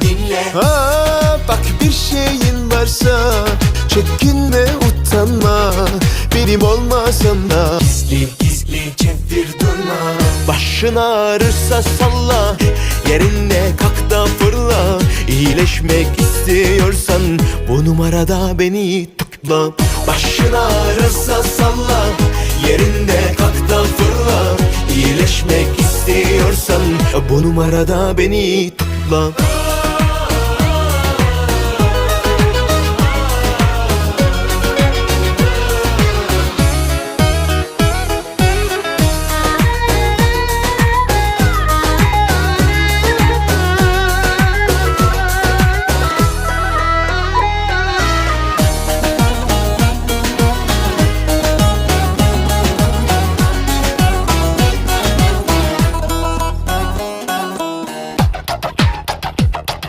dinle. Bak bir şeyin varsa çekinme utanma benim olmasam da Gizli gizli çevir durma. Başın ağrırsa salla Yerinde kalk da fırla. İyileşmek istiyorsan Bu numarada beni tıkla. Başın ağrırsa salla Yerinde kalk da fırla. İyileşmek istiyorsan Bu numarada beni tıkla.